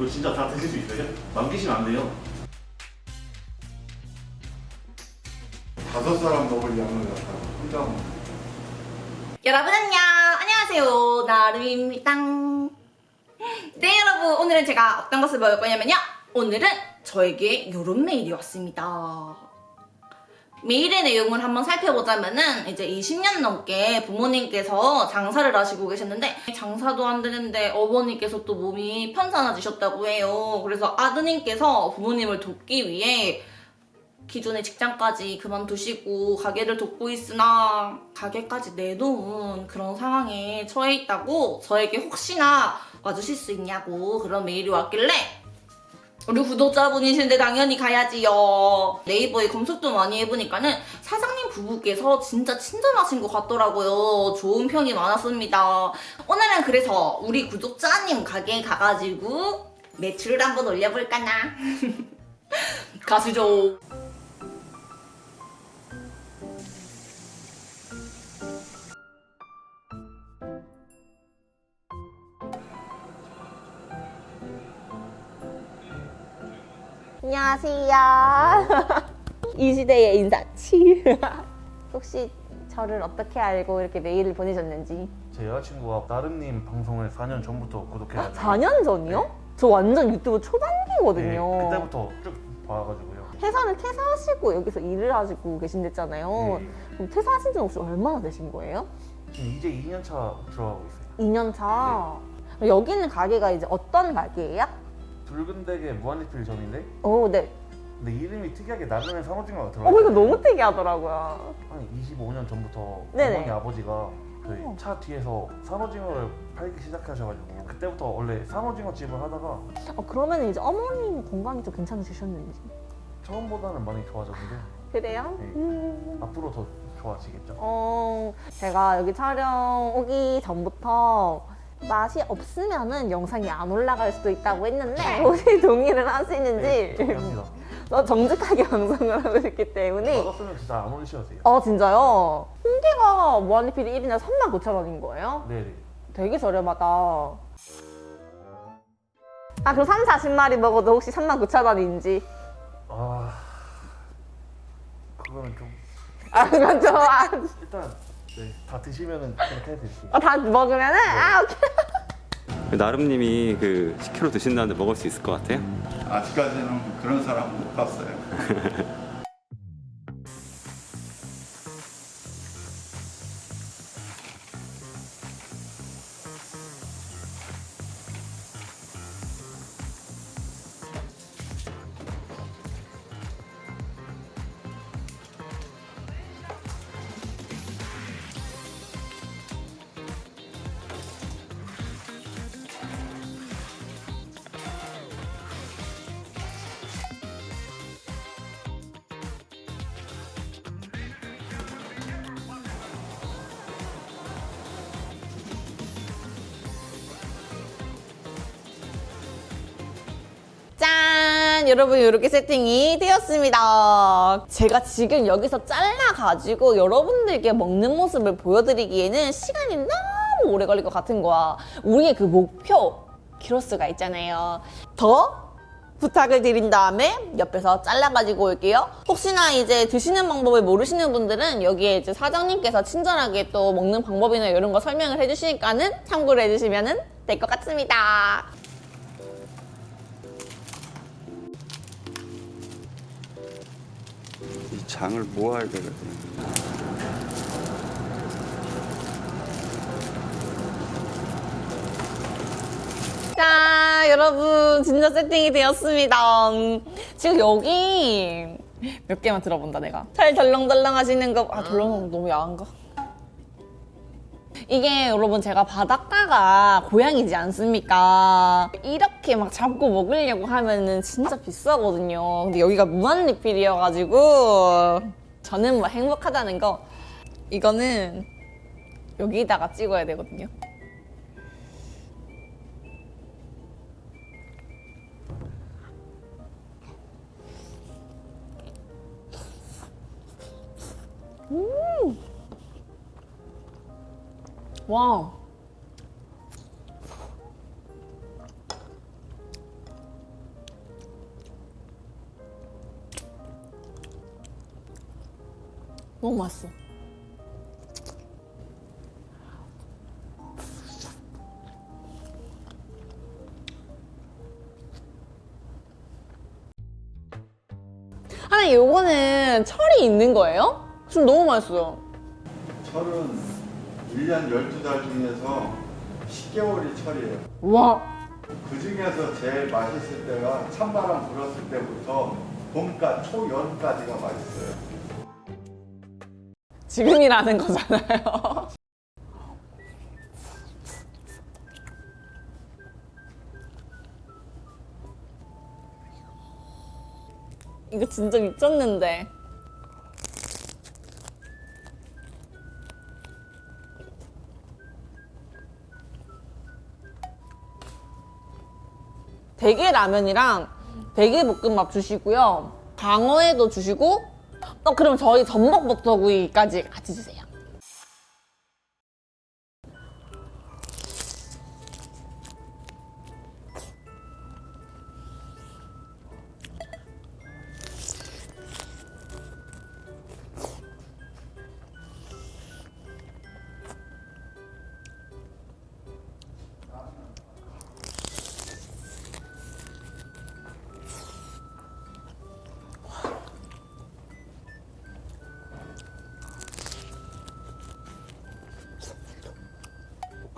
이거 진짜 다 드실 수 있어요? 남기시면 안 돼요. 다섯 사람 먹을 양을 갖다가 혼자 먹는 여러분 안녕. 안녕하세요. 나름입니다. 네 여러분. 오늘은 제가 어떤 것을 먹을 거냐면요. 오늘은 저에게 이런 메일이 왔습니다 메일의 내용을 한번 살펴보자면은 이제 20년 넘게 부모님께서 장사를 하시고 계셨는데 장사도 안 되는데 어머니께서 또 몸이 편찮아지셨다고 해요. 그래서 아드님께서 부모님을 돕기 위해 기존의 직장까지 그만두시고 가게를 돕고 있으나 가게까지 내놓은 그런 상황에 처해 있다고 저에게 혹시나 와주실 수 있냐고 그런 메일이 왔길래 우리 구독자분이신데 당연히 가야지요. 네이버에 검색도 많이 해보니까는 사장님 부부께서 진짜 친절하신 것 같더라고요. 좋은 평이 많았습니다. 오늘은 그래서 우리 구독자님 가게에 가가지고 매출을 한번 올려볼까나? 가시죠. 안녕하세요. 이 시대의 인사치. 혹시 저를 어떻게 알고 이렇게 메일을 보내셨는지. 제 여자친구가 나름님 방송을 4년 전부터 구독해가지고 4년 전이요? 네. 저 완전 유튜브 네, 초반기거든요. 그때부터 쭉 봐가지고요. 회사를 퇴사하시고 여기서 일을 하시고 계신댔잖아요. 네. 그럼 퇴사하신 지 혹시 얼마나 되신 거예요? 지금 이제 2년 차 들어가고 있어요. 2년 차. 여기는 가게가 이제 어떤 가게예요? 붉은 댁의 무한리필 점인데 오, 네. 근데 이름이 특이하게 나름의 상호진과가 어, 들어가요. 이거 너무 특이하더라고요. 한 25년 전부터 네네. 어머니 아버지가 어. 그차 뒤에서 산호징어를 팔기 시작하셔가지고 그때부터 원래 산호징어 집을 하다가 어, 그러면 이제 어머님 건강이 좀 괜찮으셨는지. 처음보다는 많이 좋아졌는데 그래요? 네. 음. 앞으로 더 좋아지겠죠. 어, 제가 여기 촬영 오기 전부터 맛이 없으면은 영상이 안 올라갈 수도 있다고 했는데 혹시 동의를 하시는지 네, 동의합니다. 저 정직하게 방송을 하고 있기 때문에 받았으면 진짜 안 올리셔도 돼요. 어 진짜요? 홍게가 무한리필이 1인에 39,000원인 거예요? 네네. 되게 저렴하다 아 그럼 3, 40마리 먹어도 혹시 39,000원인지 아 그거는 좀 아 그건 좀 아, 일단 네, 다 드시면은 그렇게 해드릴게요. 아, 다 먹으면은 아 오케이 나름님이 그 10kg 드신다는데 먹을 수 있을 것 같아요? 아직까지는 그런 사람 못 봤어요. 여러분 이렇게 세팅이 되었습니다. 제가 지금 여기서 잘라가지고 여러분들께 먹는 모습을 보여드리기에는 시간이 너무 오래 걸릴 것 같은 거야. 우리의 그 목표, 키로수가 있잖아요. 더 부탁을 드린 다음에 옆에서 잘라가지고 올게요. 혹시나 이제 드시는 방법을 모르시는 분들은 여기에 이제 사장님께서 친절하게 또 먹는 방법이나 이런 거 설명을 해주시니까는 참고를 해주시면 될 것 같습니다. 장을 모아야 되거든. 자, 여러분, 진짜 세팅이 되었습니다. 음, 지금 여기 몇 개만 들어본다, 내가. 잘 덜렁덜렁 하시는 거. 아, 덜렁덜렁 너무 야한가? 이게 여러분 제가 바닷가가 고향이지 않습니까? 이렇게 막 잡고 먹으려고 하면은 진짜 비싸거든요. 근데 여기가 무한 리필이어가지고 저는 뭐 행복하다는 거 이거는 여기다가 찍어야 되거든요. 와. 너무 맛있어. 하나 요거는 철이 있는 거예요? 지금 너무 맛있어요. 철은 1년 12달 중에서 10개월이 철이에요. 와 그 중에서 제일 맛있을 때가 찬바람 불었을 때부터 봄까 초여름까지가 맛있어요. 지금이라는 거잖아요. 이거 진짜 미쳤는데. 라면이랑 대게 볶음밥 주시고요. 강어에도 주시고, 어, 그럼 저희 전복 버터구이까지 같이 주세요.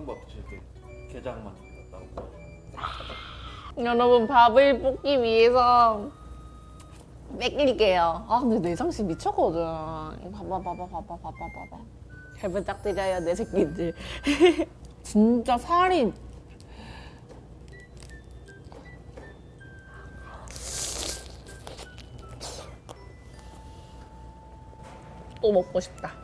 볶음밥 드실 때 게장만 넣었다고. 여러분 밥을 볶기 위해서 뺏길게요. 아 근데 내장식 미쳤거든. 이거 봐봐 봐봐 봐봐 봐봐 봐봐. 잘 부탁드려요 내 새끼들. 진짜 살이 또 먹고 싶다.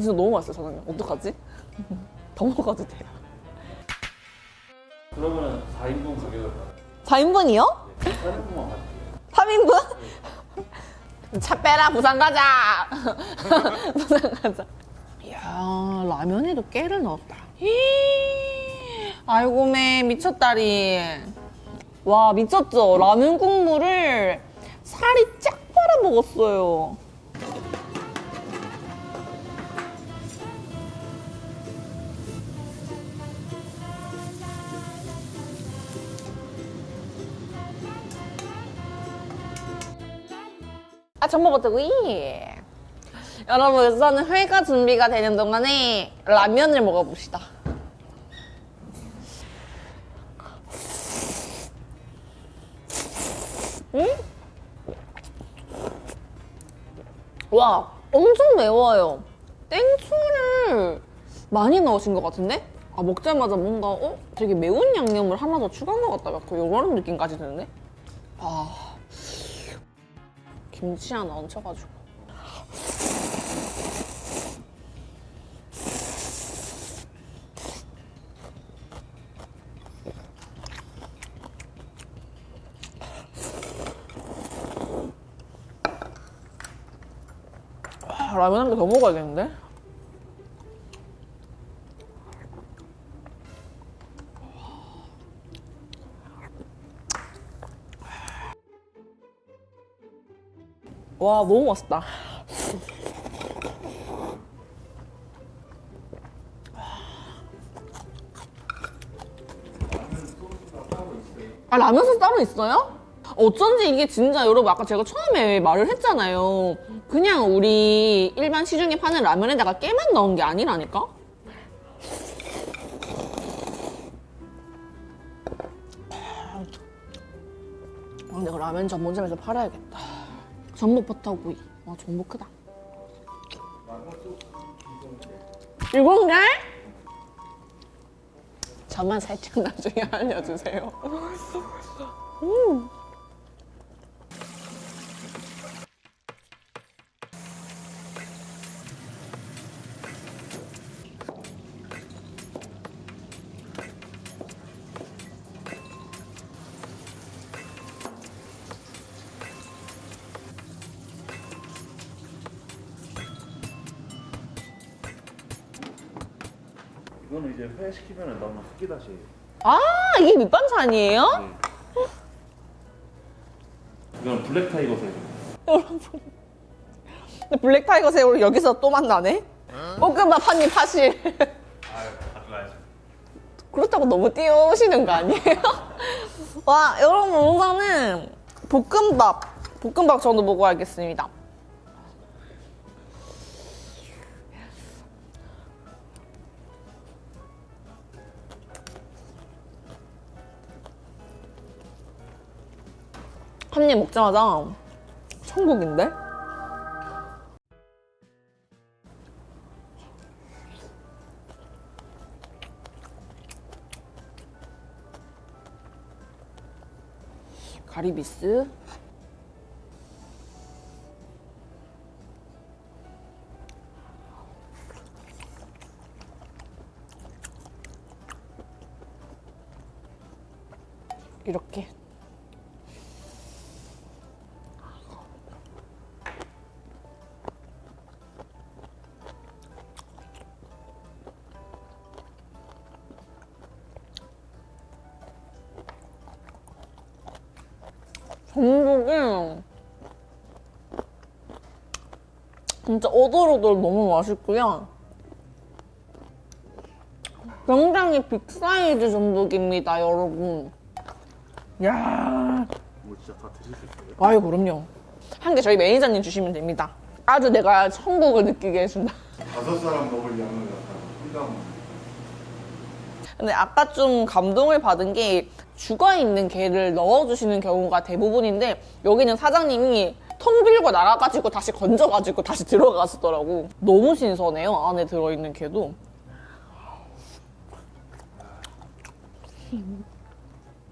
진짜 너무 맛있어 사장님. 어떡하지? 더 먹어도 돼요. 그러면은 4인분 가격을 받아요. 4인분이요? 4인분만 받을게요. 3인분? 차 빼라 부산 가자 부산 가자 이야 라면에도 깨를 넣었다 아이고 매 미쳤다리 와 미쳤죠 라면 국물을 살이 쫙 빨아 먹었어요 아 전복버터구이 여러분 우선은 회가 준비가 되는 동안에 라면을 먹어봅시다 음? 와 엄청 매워요 땡초를 많이 넣으신 것 같은데? 아 먹자마자 뭔가 어? 되게 매운 양념을 하나 더 추가한 것 같다 약간 이런 느낌까지 드는데? 아 김치 하나 얹혀가지고 아, 라면 한 개 더 먹어야겠는데? 와 너무 맛있다 아 라면 소스 따로 있어요? 어쩐지 이게 진짜 여러분 아까 제가 처음에 말을 했잖아요. 그냥 우리 일반 시중에 파는 라면에다가 깨만 넣은 게 아니라니까? 아, 내가 라면 전문점에서 팔아야겠다. 전복 버터구이. 와, 전복 크다. 일곱 개? 저만 살짝 나중에 알려주세요. 이 회 시키면 나오는 흑기다시. 아, 이게 밑반찬이에요? 이거는 블랙 타이거 새. 근데 블랙 타이거 새우 여기서 또 만나네? 볶음밥 한 입 하실. 아유 가져가야지. 그렇다고 너무 띄우시는 거 아니에요? 와, 여러분, 우선은 볶음밥. 볶음밥 저도 먹어야겠습니다. 한 입 먹자마자 천국인데? 가리비스. 전복이 진짜 오돌오돌 너무 맛있고요. 굉장히 빅사이즈 전복입니다, 여러분. 야, 뭐 진짜 다 드실 수 있어요? 아유 그럼요. 한 개 저희 매니저님 주시면 됩니다. 아주 내가 천국을 느끼게 해준다. 다섯 사람 먹을 양을 약간 혼자. 근데 아까 좀 감동을 받은 게 죽어 있는 게를 넣어주시는 경우가 대부분인데 여기는 사장님이 통 빌고 나가가지고 다시 건져가지고 다시 들어갔었더라고. 너무 신선해요 안에 들어있는 게도.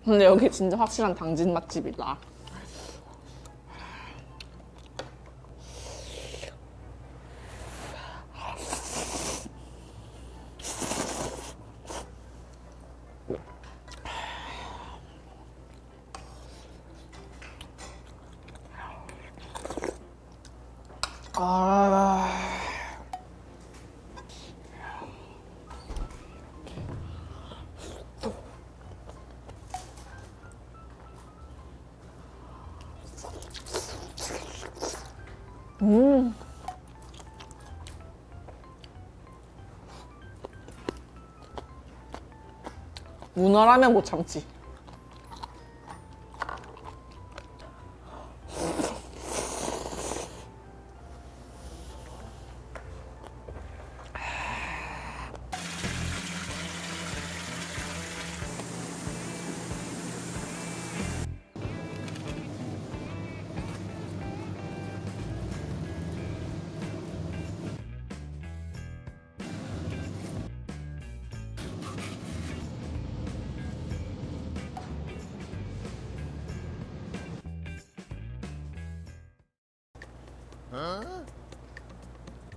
근데 여기 진짜 확실한 당진 맛집이다. 아. 음. 문어라면 못 참지.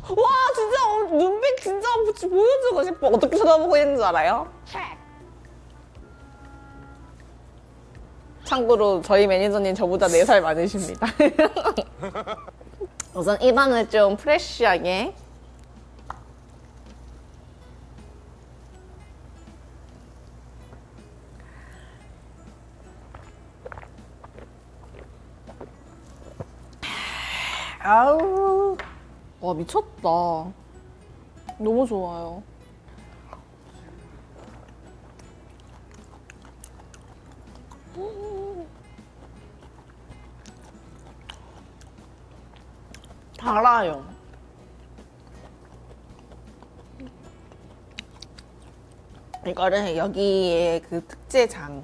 와 진짜 어, 눈빛 진짜 보- 보여주고 싶어. 어떻게 쳐다보고 있는 줄 알아요? 참고로 저희 매니저님 저보다 4살 많으십니다. 우선 입안을 좀 프레쉬하게 미쳤다 너무 좋아요 달아요. 이거를 여기에 그 특제장.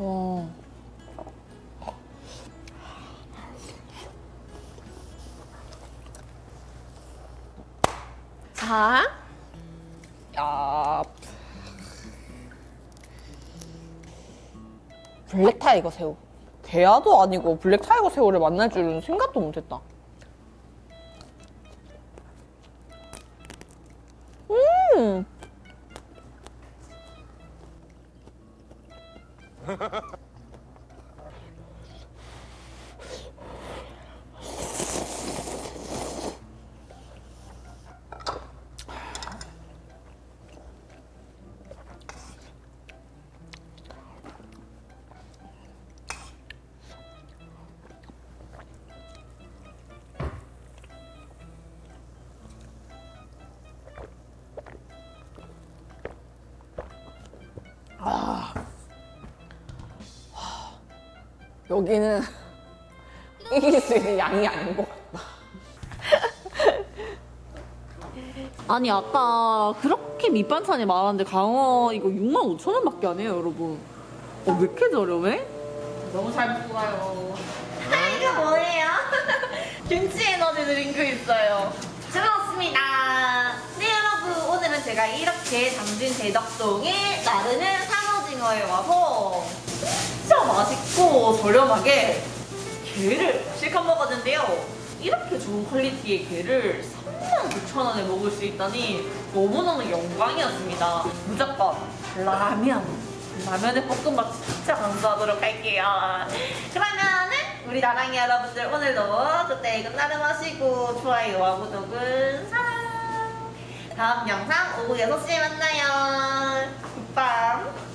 와. 자. 야. 블랙 타이거 새우. 대야도 아니고 블랙 타이거 새우를 만날 줄은 생각도 못했다. 여기는 이길 수 있는 양이 아닌 것 같다. 아니 아까 그렇게 밑반찬이 많았는데 강어 이거 6만 5천 원밖에 안 해요 여러분. 어, 왜 이렇게 저렴해? 너무 잘 먹고 가요. 아, 이거 뭐예요? 김치 에너지 드링크 있어요. 잘 먹었습니다. 네 여러분 오늘은 제가 이렇게 당진 대덕동에 나르는 상어징어에 와서 진짜 맛있고 저렴하게 게를 실컷 먹었는데요. 이렇게 좋은 퀄리티의 게를 39,000원에 먹을 수 있다니 너무너무 영광이었습니다. 무조건 라면. 라면의 볶음밥 진짜 강조하도록 할게요. 그러면은 우리 나랑이 여러분들 오늘도 그때 끝나는 마시고 좋아요와 구독은 사랑. 다음 영상 오후 6시에 만나요. 굿밤.